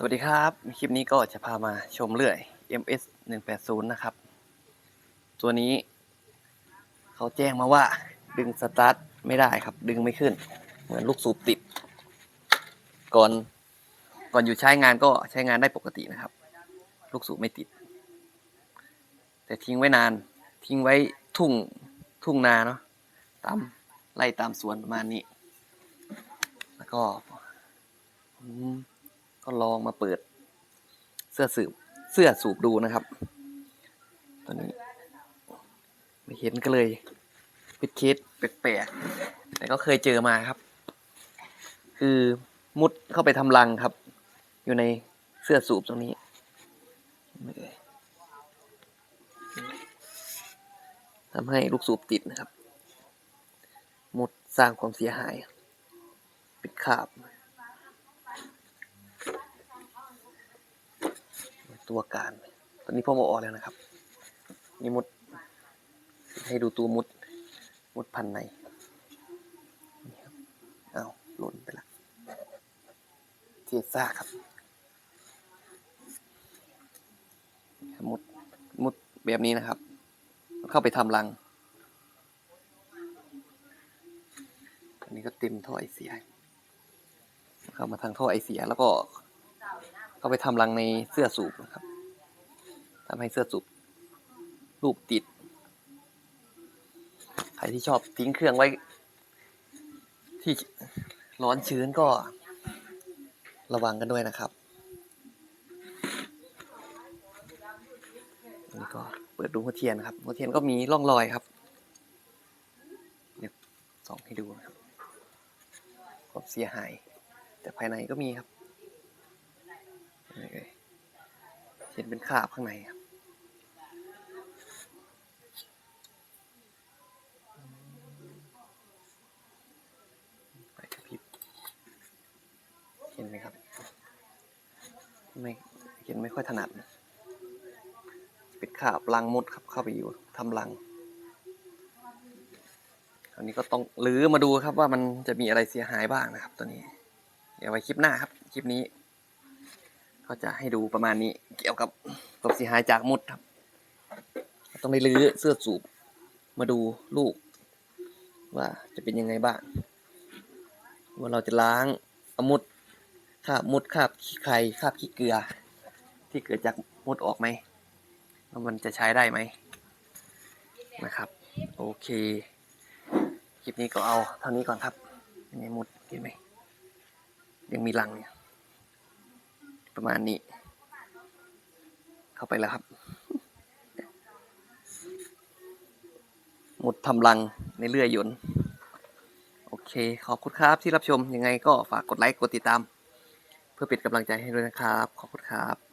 สวัสดีครับ คลิปนี้ก็จะพามาชมเลื่อย MS 180 นะครับ ตัวนี้ เขาแจ้งมาว่า ดึงสตาร์ทไม่ได้ครับ ดึงไม่ขึ้น เหมือนลูกสูบติด ก่อนก่อนอยู่ใช้งานก็ใช้งานได้ปกตินะครับ ลูกสูบไม่ติด แต่ทิ้งไว้นาน ทิ้งไว้ทุ่งทุ่งนาเนาะตามไล่ตามสวนประมาณนี้ แล้วก็ ก็ลองมาเปิด เสื้อสูบเสื้อสูบดูนะครับตัวนี้ ไม่เห็นก็เลยป็นเคสแปลกๆแต่ก็เคยเจอมาครับ คือมุดเข้าไปทำรังครับ อยู่ในเสื้อสูบตรงนี้ทำให้ลูกสูบติดนะครับ มุดสร้างความเสียหายป็นขาบ ตัวการ ตอนนี้พ่อมาออกแล้วนะครับ นี่มุด ให้ดูตัวมุด มุดพันในนี่ครับเอาหล่นไปละเทียซ่าครับ มุด มุดแบบนี้นะครับ เข้าไปทำรัง อันนี้ก็เต็มท่อไอเสีย เข้ามาทางท่อไอเสียแล้วก็ เขาไปทำรังในเสื้อสูบนะครับทำให้เสื้อสูบลูกติด ใครที่ชอบทิ้งเครื่องไว้ ที่ร้อนชื้นก็ระวังกันด้วยนะครับอันนี้ก็เปิดดูหัวเทียนครับหัวเทียนก็มีร่องรอยครับเดี๋ยส่องให้ดูครับความเสียหาย แต่ภายในก็มีครับ เห็นเป็นคราบข้างในครับ ไปกระพริบ เห็นไหมครับ ไม่เห็นไม่ค่อยถนัดเป็นคราบรังมดครับเข้าไปอยู่ทำรังคราวนี้ก็ต้องรื้อมาดูครับว่ามันจะมีอะไรเสียหายบ้างนะครับ ตัวนี้ เดี๋ยวไว้คลิปหน้าครับ คลิปนี้ ก็จะให้ดูประมาณนี้เกี่ยวกับความเสียหายจากมุดครับ ต้องไปรื้อเสื้อสูบมาดูลูก ว่าจะเป็นยังไงบ้าง ว่าเราจะล้างอมุดคราบมุดคราบขี้ไข่คราบขี้เกลือ ที่เกิดจากมุดออกไหมแล้วมันจะใช้ได้ไหมนะครับ โอเค คลิปนี้ก็เอาเท่านี้ก่อนครับยังไงมุดเห็นไหมยังมีรังเนี่ย ประมาณนี้ เข้าไปแล้วครับ หมดทำลังในเลื่อยยนต์โอเค ขอบคุณครับที่รับชมยังไงก็ฝากกดไลค์กดติดตาม เพื่อเป็นกำลังใจให้ด้วยนะครับ ขอบคุณครับ